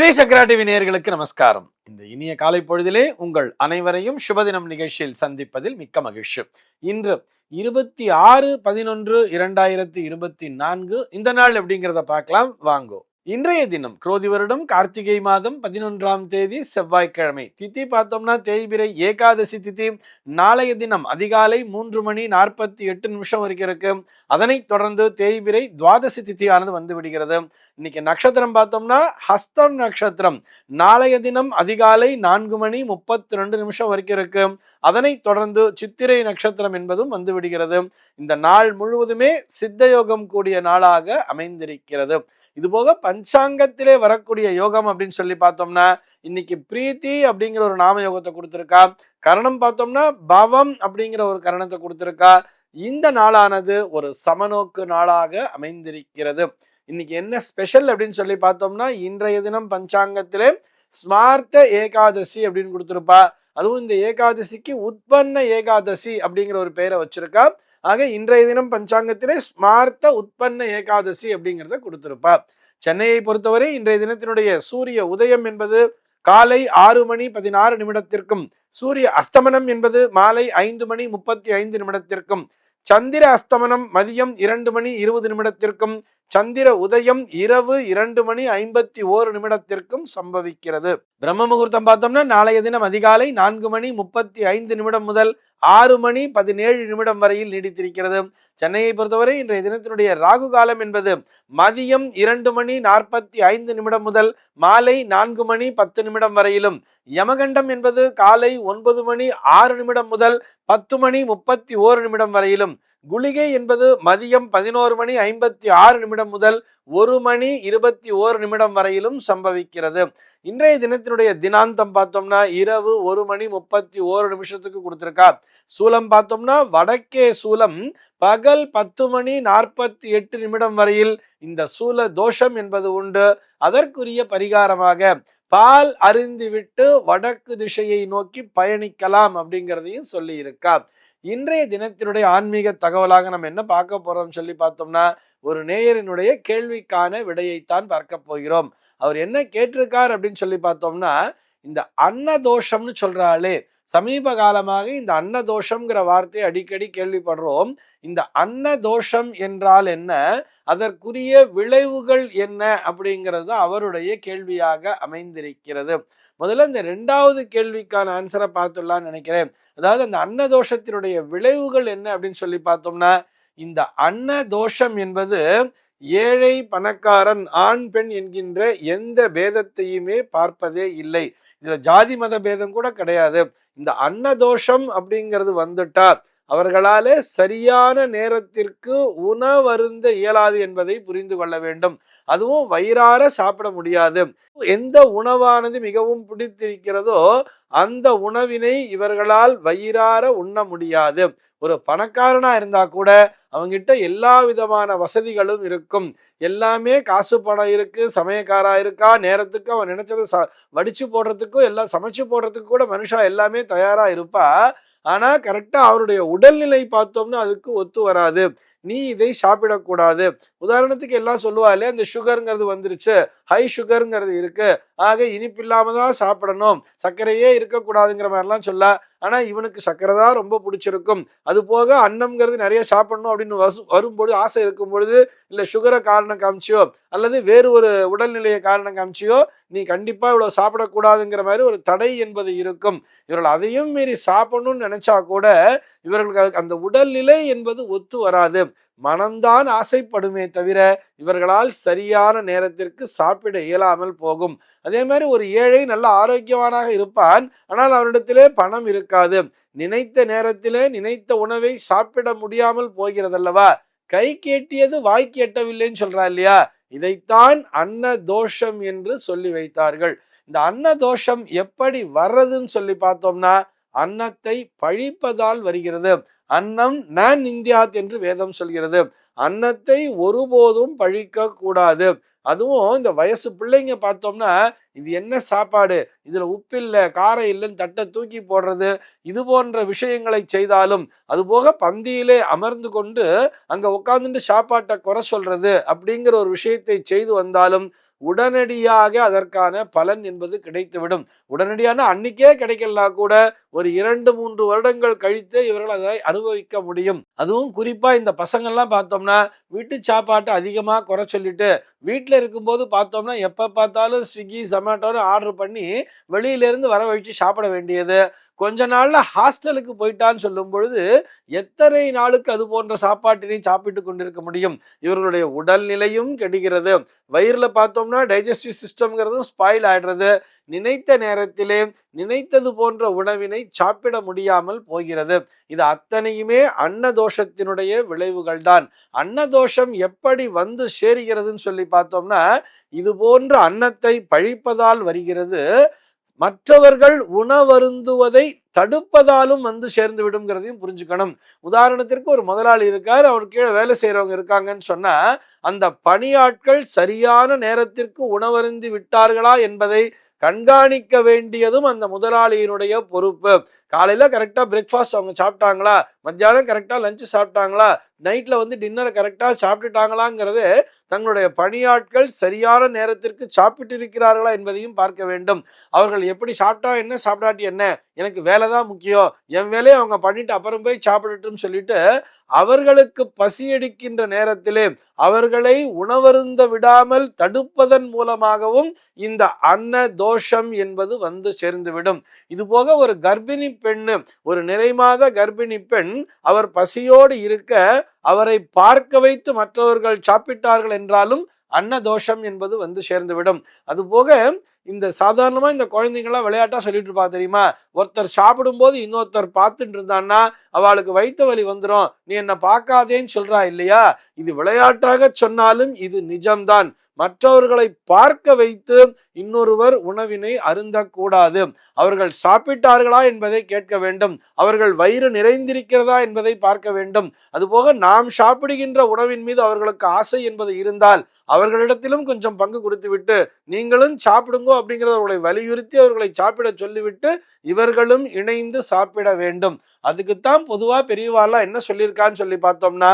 ஸ்ரீ சக்கரா TV நேயர்களுக்கு நமஸ்காரம். இந்த இனிய காலை பொழுதிலே உங்கள் அனைவரையும் சுபதினம் நிகழ்ச்சியில் சந்திப்பதில் மிக்க மகிழ்ச்சி. இன்று இருபத்தி ஆறு பதினொன்று இரண்டாயிரத்தி இருபத்தி நான்கு இந்த நாள் எப்படிங்கிறத பார்க்கலாம். வாங்கோ. இன்றைய தினம் குரோதி வருடம் கார்த்திகை மாதம் பதினொன்றாம் தேதி செவ்வாய்க்கிழமை. திதி பார்த்தோம்னா தேய்பிரை ஏகாதசி திதி. நாளைய தினம் அதிகாலை மூன்று மணி நாற்பத்தி எட்டு நிமிஷம் வரைக்கும் இருக்கு. அதனைத் தொடர்ந்து தேய்பிரை துவாதசி திதியானது வந்து விடுகிறது. இன்னைக்கு நட்சத்திரம் பார்த்தோம்னா ஹஸ்தம் நட்சத்திரம். நாளைய தினம் அதிகாலை நான்கு மணி முப்பத்தி ரெண்டு நிமிஷம் வரைக்கும் இருக்கு. அதனைத் தொடர்ந்து சித்திரை நட்சத்திரம் என்பதும் வந்து விடுகிறது. இந்த நாள் முழுவதுமே சித்தயோகம் கூடிய நாளாக அமைந்திருக்கிறது. இது போக பஞ்சாங்கத்திலே வரக்கூடிய யோகம் அப்படின்னு சொல்லி பார்த்தோம்னா இன்னைக்கு பிரீத்தி அப்படிங்கிற ஒரு நாம யோகத்தை கொடுத்துருக்கா. கரணம் பார்த்தோம்னா பவம் அப்படிங்கிற ஒரு கரணத்தை கொடுத்துருக்கா. இந்த நாளானது ஒரு சமநோக்கு நாளாக அமைந்திருக்கிறது. இன்னைக்கு என்ன ஸ்பெஷல் அப்படின்னு சொல்லி பார்த்தோம்னா இன்றைய தினம் பஞ்சாங்கத்திலே ஸ்மார்த்த ஏகாதசி அப்படின்னு கொடுத்துருப்பா. அதுவும் இந்த ஏகாதசிக்கு உற்பன்ன ஏகாதசி அப்படிங்கிற ஒரு பெயரை வச்சிருக்கா. ஆக இன்றைய தினம் பஞ்சாங்கத்திலே ஸ்மார்த்த உற்பன்ன ஏகாதசி அப்படிங்கிறத கொடுத்திருப்பா. சென்னையை பொறுத்தவரை இன்றைய தினத்தினுடைய சூரிய உதயம் என்பது காலை ஆறு மணி பதினாறு நிமிடத்திற்கும் சூரிய அஸ்தமனம் என்பது மாலை ஐந்து மணி முப்பத்தி ஐந்து நிமிடத்திற்கும் சந்திர அஸ்தமனம் மதியம் இரண்டு மணி இருபது நிமிடத்திற்கும் சந்திர உதயம் இரவு இரண்டு மணி ஐம்பத்தி ஓரு நிமிடத்திற்கும் சம்பவிக்கிறது. பிரம்ம முகூர்த்தம் பார்த்தோம்னா நாளைய தினம் அதிகாலை நான்கு மணி முப்பத்தி ஐந்து நிமிடம் முதல் ஆறு மணி பதினேழு நிமிடம் வரையில் நீடித்திருக்கிறது. சென்னையை பொறுத்தவரை இன்றைய தினத்தினுடைய ராகு காலம் என்பது மதியம் இரண்டு மணி நாற்பத்தி ஐந்து நிமிடம் முதல் மாலை நான்கு மணி பத்து நிமிடம் வரையிலும். யமகண்டம் என்பது காலை ஒன்பது மணி ஆறு நிமிடம் முதல் பத்து மணி முப்பத்தி ஓரு நிமிடம் வரையிலும். குளிகை என்பது மதியம் பதினோரு மணி ஐம்பத்தி ஆறு நிமிடம் முதல் ஒரு மணி இருபத்தி ஓரு நிமிடம் வரையிலும் சம்பவிக்கிறது. இன்றைய தினத்தினுடைய தினாந்தம் பார்த்தோம்னா இரவு ஒரு மணி முப்பத்தி ஓரு நிமிஷத்துக்கு கொடுத்துருக்கா சூலம் பார்த்தோம்னா வடக்கே சூலம் பகல் பத்து மணி நாற்பத்தி எட்டு நிமிடம் வரையில் இந்த சூல தோஷம் என்பது உண்டு. அதற்குரிய பரிகாரமாக பால் அருந்திவிட்டு வடக்கு திசையை நோக்கி பயணிக்கலாம் அப்படிங்கிறதையும் சொல்லி இருக்கா இன்றைய தினத்தினுடைய ஆன்மீக தகவலாக நம்ம என்ன பார்க்க போறோம் சொல்லி பார்த்தோம்னா ஒரு நேயரினுடைய கேள்விக்கான விடையைத்தான் பார்க்க போகிறோம். அவர் என்ன கேட்டிருக்கார் அப்படின்னு சொல்லி பார்த்தோம்னா இந்த அன்னதோஷம்னு சொல்றாளே சமீப காலமாக இந்த அன்னதோஷம்ங்கிற வார்த்தையை அடிக்கடி கேள்விப்படுறோம். இந்த அன்னதோஷம் என்றால் என்ன? அதற்குரிய விளைவுகள் என்ன? அப்படிங்கிறது அவருடைய கேள்வியாக அமைந்திருக்கிறது. முதல்ல இந்த ரெண்டாவது கேள்விக்கான ஆன்சரை பார்த்துடலாம்னு நினைக்கிறேன். அதாவது அந்த அன்னதோஷத்தினுடைய விளைவுகள் என்ன அப்படின்னு சொல்லி பார்த்தோம்னா இந்த அன்னதோஷம் என்பது ஏழை பணக்காரன் ஆண் பெண் என்கின்ற எந்த பேதத்தையுமே பார்ப்பதே இல்லை. இதுல ஜாதி மத பேதம் கூட கிடையாது. இந்த அன்னதோஷம் அப்படிங்கிறது வந்துட்டா அவர்களாலே சரியான நேரத்திற்கு உணவருந்த இயலாது என்பதை புரிந்து கொள்ள வேண்டும். அதுவும் வயிறார சாப்பிட முடியாது. எந்த உணவானது மிகவும் பிடித்திருக்கிறதோ அந்த உணவினை இவர்களால் வயிறார உண்ண முடியாது. ஒரு பணக்காரனா இருந்தா கூட அவங்கிட்ட எல்லா விதமான வசதிகளும் இருக்கும். எல்லாமே காசு பணம் இருக்கு சமயக்காரா இருக்கா நேரத்துக்கு அவன் நினைச்சதை ச வடிச்சு போடுறதுக்கும் எல்லாம் சமைச்சு போடுறதுக்கு கூட மனுஷா எல்லாமே தயாரா இருப்பா. ஆனா கரெக்டா அவருடைய உடல்நிலை பார்த்தோம்னா அதுக்கு ஒத்து வராது. நீ இதை சாப்பிடக்கூடாது. உதாரணத்துக்கு எல்லாம் சொல்லுவாளே அந்த சுகருங்கிறது வந்துருச்சு. ஹை சுகருங்கிறது இருக்கு. ஆக இனிப்பு தான் சாப்பிடணும். சர்க்கரையே இருக்கக்கூடாதுங்கிற மாதிரிலாம் சொல்ல ஆனால் இவனுக்கு சர்க்கரை தான் ரொம்ப பிடிச்சிருக்கும். அது போக அன்னம்ங்கிறது நிறைய சாப்பிடணும் அப்படின்னு வசு வரும்பொழுது ஆசை இருக்கும் பொழுது இல்லை சுகரை காரணம் காமிச்சியோ அல்லது வேறு ஒரு உடல்நிலையை காரணம் காமிச்சியோ நீ கண்டிப்பாக இவ்வளோ சாப்பிடக்கூடாதுங்கிற மாதிரி ஒரு தடை என்பது இருக்கும். இவர்கள் அதையும் மீறி சாப்பிடணும்னு நினச்சா கூட இவர்களுக்கு அந்த உடல்நிலை என்பது ஒத்து வராது. மனம்தான் ஆசைப்படுமே தவிர இவர்களால் சரியான நேரத்திற்கு சாப்பிட இயலாமல் போகும். அதே மாதிரி ஒரு ஏழை நல்ல ஆரோக்கியவானாக இருப்பான். ஆனால் அவரிடத்திலே பணம் இருக்காது. நினைத்த நேரத்திலே நினைத்த உணவை சாப்பிட முடியாமல் போகிறதல்லவா? கை கேட்டியது வாய் கேட்டவில்லைன்னு சொல்றா இல்லையா? இதைத்தான் அன்ன தோஷம் என்று சொல்லி வைத்தார்கள். இந்த அன்ன தோஷம் எப்படி வர்றதுன்னு சொல்லி பார்த்தோம்னா அன்னத்தை பழிப்பதால் வருகிறது. அன்னம் நான் இந்தியாத் என்று வேதம் சொல்கிறது. அன்னத்தை ஒருபோதும் பழிக்க கூடாது. அதுவும் இந்த வயசு பிள்ளைங்க பார்த்தோம்னா இது என்ன சாப்பாடு? இதுல உப்பு இல்லை காரம் இல்லைன்னு தட்டை தூக்கி போடுறது இது போன்ற விஷயங்களை செய்தாலும் அது போக பந்தியிலே அமர்ந்து கொண்டு அங்க உட்காந்துட்டு சாப்பாட்டை குறை சொல்றது அப்படிங்கிற ஒரு விஷயத்தை செய்து வந்தாலும் உடனடியாக அதற்கான பலன் என்பது கிடைத்துவிடும். உடனடியான அன்னைக்கே கிடைக்கலனா கூட ஒரு இரண்டு மூன்று வருடங்கள் கழித்து இவர்கள் அதை அனுபவிக்க முடியும். அதுவும் குறிப்பாக இந்த பசங்கள்லாம் பார்த்தோம்னா வீட்டு சாப்பாட்டை அதிகமாக குறை சொல்லிட்டு வீட்டில் இருக்கும்போது பார்த்தோம்னா எப்போ பார்த்தாலும் ஸ்விக்கி ஜொமேட்டோன்னு ஆர்டர் பண்ணி வெளியிலேருந்து வர வச்சு சாப்பிட வேண்டியது. கொஞ்ச நாளில் ஹாஸ்டலுக்கு போயிட்டான்னு சொல்லும் பொழுது எத்தனை நாளுக்கு அது போன்ற சாப்பாட்டினை சாப்பிட்டு கொண்டிருக்க முடியும்? இவர்களுடைய உடல்நிலையும் கெடுகிறது. வயிறில் பார்த்தோம்னா டைஜஸ்டிவ் சிஸ்டம்ங்கிறதும் ஸ்பாயில் ஆயிடுறது. நினைத்த நேரத்திலே நினைத்தது போன்ற உணவினை சாப்பிட முடியாமல் போகிறது. இது அத்தனையுமே அன்னதோஷத்தினுடைய விளைவுகள் தான் அன்னதோஷம் எப்படி வந்து சேருகிறதுன்னு சொல்லி பார்த்தோம்னா இது போன்ற அன்னத்தை பழிப்பதால் வருகிறது. மற்றவர்கள் உணவருந்துவதை தடுப்பதாலும் வந்து சேர்ந்து விடுங்கிறதையும் புரிஞ்சுக்கணும். உதாரணத்திற்கு ஒரு முதலாளி இருக்கார் அவர் கீழே வேலை செய்யறவங்க இருக்காங்கன்னு சொன்னா அந்த பணியாட்கள் சரியான நேரத்திற்கு உணவருந்தி விட்டார்களா என்பதை கண்காணிக்க வேண்டியதும் அந்த முதலாளியினுடைய பொறுப்பு. காலையில கரெக்டா பிரேக்ஃபாஸ்ட் அவங்க சாப்பிட்டாங்களா? மத்தியானம் கரெக்டா லஞ்சு சாப்பிட்டாங்களா? நைட்டில் வந்து டின்னரை கரெக்டாக சாப்பிட்டுட்டாங்களாங்கிறது தங்களுடைய பணியாட்கள் சரியான நேரத்திற்கு சாப்பிட்டு இருக்கிறார்களா என்பதையும் பார்க்க வேண்டும். அவர்கள் எப்படி சாப்பிட்டா என்ன சாப்பிடாட்டி என்ன? எனக்கு வேலை தான் முக்கியம். என் வேலையை அவங்க பண்ணிட்டு அப்புறம் போய் சாப்பிடட்டும் சொல்லிட்டு அவர்களுக்கு பசியடிக்கின்ற நேரத்திலே அவர்களை உணவருந்த விடாமல் தடுப்பதன் மூலமாகவும் இந்த அன்ன தோஷம் என்பது வந்து சேர்ந்துவிடும். இது போக ஒரு கர்ப்பிணி பெண்ணு ஒரு நிறைமாத கர்ப்பிணி பெண் அவர் பசியோடு இருக்க அவரை பார்க்க வைத்து மற்றவர்கள் சாப்பிட்டார்கள் என்றாலும் அன்னதோஷம் என்பது வந்து சேர்ந்துவிடும். அதுபோக இந்த சாதாரணமா இந்த குழந்தைங்களாம் விளையாட்டா சொல்லிட்டு இருப்பா தெரியுமா? ஒருத்தர் சாப்பிடும்போது இன்னொருத்தர் பார்த்துட்டு இருந்தான்னா அவளுக்கு வைத்த வலி வந்துடும் நீ என்ன பார்க்காதேன்னு சொல்றா இல்லையா? இது விளையாட்டாக சொன்னாலும் இது நிஜம்தான். மற்றவர்களை பார்க்க வைத்து இன்னொருவர் உணவினை அருந்தக்கூடாது. அவர்கள் சாப்பிட்டார்களா என்பதை கேட்க வேண்டும். அவர்கள் வயிறு நிறைந்திருக்கிறதா என்பதை பார்க்க வேண்டும். அதுபோக நாம் சாப்பிடுகின்ற உணவின் மீது அவர்களுக்கு ஆசை என்பது இருந்தால் அவர்களிடத்திலும் கொஞ்சம் பங்கு கொடுத்துவிட்டு நீங்களும் சாப்பிடுங்கோ அப்படிங்கிறத அவர்களை வலியுறுத்தி அவர்களை சாப்பிட சொல்லிவிட்டு இவர்களும் இணைந்து சாப்பிட வேண்டும். அதுக்குத்தான் பொதுவாக பெரியவாலாம் என்ன சொல்லியிருக்கான்னு சொல்லி பார்த்தோம்னா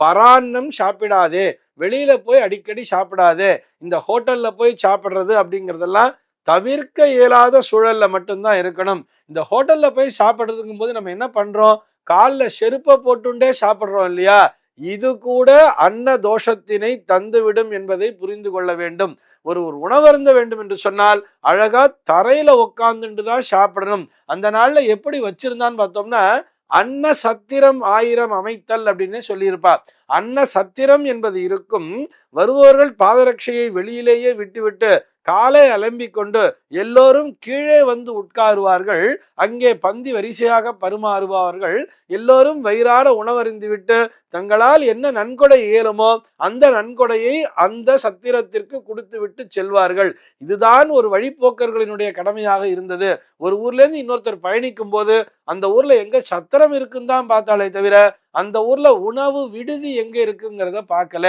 பரான்னம் சாப்பிடாதே வெளியில போய் அடிக்கடி சாப்பிடாதே இந்த ஹோட்டல்ல போய் சாப்பிட்றது அப்படிங்கிறதெல்லாம் தவிர்க்க இயலாத சூழல்ல மட்டும்தான் இருக்கணும். இந்த ஹோட்டல்ல போய் சாப்பிடுறதுங்கும் போது நம்ம என்ன பண்றோம்? காலில் செருப்பை போட்டுண்டே சாப்பிட்றோம் இல்லையா? இது கூட அன்ன தோஷத்தினை தந்துவிடும் என்பதை புரிந்து கொள்ள வேண்டும். ஒரு ஒரு உணவருந்த வேண்டும் என்று சொன்னால் அழகா தரையில உட்காந்துட்டு தான் சாப்பிடணும். அந்த நாள்ல எப்படி வச்சிருந்தான்னு பார்த்தோம்னா அன்ன சத்திரம் ஆயிரம் அமைத்தல் அப்படின்னு சொல்லியிருப்பார். அன்ன சத்திரம் என்பது இருக்கும் வருபவர்கள் பாதரட்சையை வெளியிலேயே விட்டுவிட்டு காலை அலம்பிக் கொண்டு எல்லோரும் கீழே வந்து உட்காருவார்கள். அங்கே பந்தி வரிசையாக பருமாறுபவர்கள் எல்லோரும் வயிறார உணவறிந்துவிட்டு தங்களால் என்ன நன்கொடை இயலுமோ அந்த நன்கொடையை அந்த சத்திரத்திற்கு கொடுத்துவிட்டு செல்வார்கள். இதுதான் ஒரு வழிப்போக்கர்களினுடைய கடமையாக இருந்தது. ஒரு ஊர்லேருந்து இன்னொருத்தர் பயணிக்கும் போது அந்த ஊர்ல எங்க சத்திரம் இருக்குன்னு தான் பார்த்தாலே தவிர அந்த ஊர்ல உணவு விடுதி எங்க இருக்குங்கிறத பார்க்கல.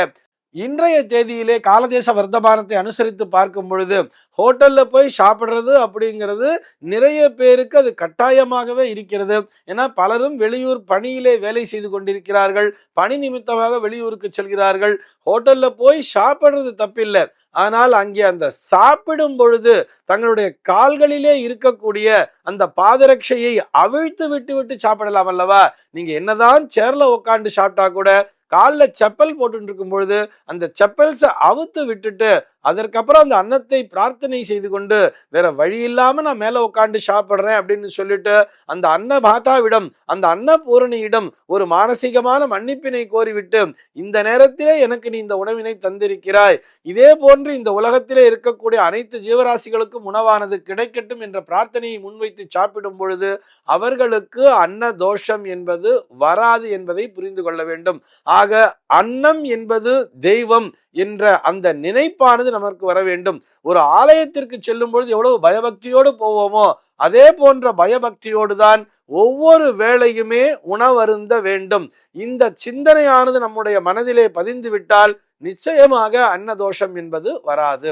இன்றைய தேதியிலே காலதேச வர்த்தமானத்தை அனுசரித்து பார்க்கும் பொழுது ஹோட்டல்ல போய் சாப்பிட்றது அப்படிங்கிறது நிறைய பேருக்கு அது கட்டாயமாகவே இருக்கிறது. ஏன்னா பலரும் வெளியூர் பணியிலே வேலை செய்து கொண்டிருக்கிறார்கள். பணி நிமித்தமாக வெளியூருக்கு செல்கிறார்கள். ஹோட்டல்ல போய் சாப்பிட்றது தப்பில்லை. ஆனால் அங்கே அந்த சாப்பிடும் பொழுது தங்களுடைய கால்களிலே இருக்கக்கூடிய அந்த பாதரட்சையை அவிழ்த்து விட்டு விட்டு சாப்பிடலாம் அல்லவா? நீங்க என்னதான் சேர்ல உட்காந்து சாப்பிட்டா கூட காலில் செப்பல் போட்டுட்டு இருக்கும் பொழுது அந்த செப்பல்ஸை அவுத்து விட்டுட்டு அதற்கப்புறம் அந்த அன்னத்தை பிரார்த்தனை செய்து கொண்டு வேற வழி இல்லாம நான் மேல உட்காந்து சாப்பிட்றேன் அப்படின்னு சொல்லிட்டு அந்த அன்ன பாத்தாவிடம் அந்த அன்னபூரணியிடம் ஒரு மானசீகமான மன்னிப்பினை கோரிவிட்டு இந்த நேரத்திலே எனக்கு நீ இந்த உணவினை தந்திருக்கிறாய். இதே போன்று இந்த உலகத்திலே இருக்கக்கூடிய அனைத்து ஜீவராசிகளுக்கும் உணவானது கிடைக்கட்டும் என்ற பிரார்த்தனையை முன்வைத்து சாப்பிடும் பொழுது அவர்களுக்கு அன்ன தோஷம் என்பது வராது என்பதை புரிந்து கொள்ள வேண்டும். ஆக அன்னம் என்பது தெய்வம் என்ற அந்த நினைப்பானது நமக்கு வர வேண்டும். ஒரு ஆலயத்திற்கு செல்லும் பொழுது எவ்வளவு பயபக்தியோடு போவோமோ அதே போன்ற பயபக்தியோடு தான் ஒவ்வொரு வேளையுமே உணவருந்த வேண்டும். இந்த சிந்தனையானது நம்முடைய மனதிலே பதிந்து விட்டால் நிச்சயமாக அன்னதோஷம் என்பது வராது.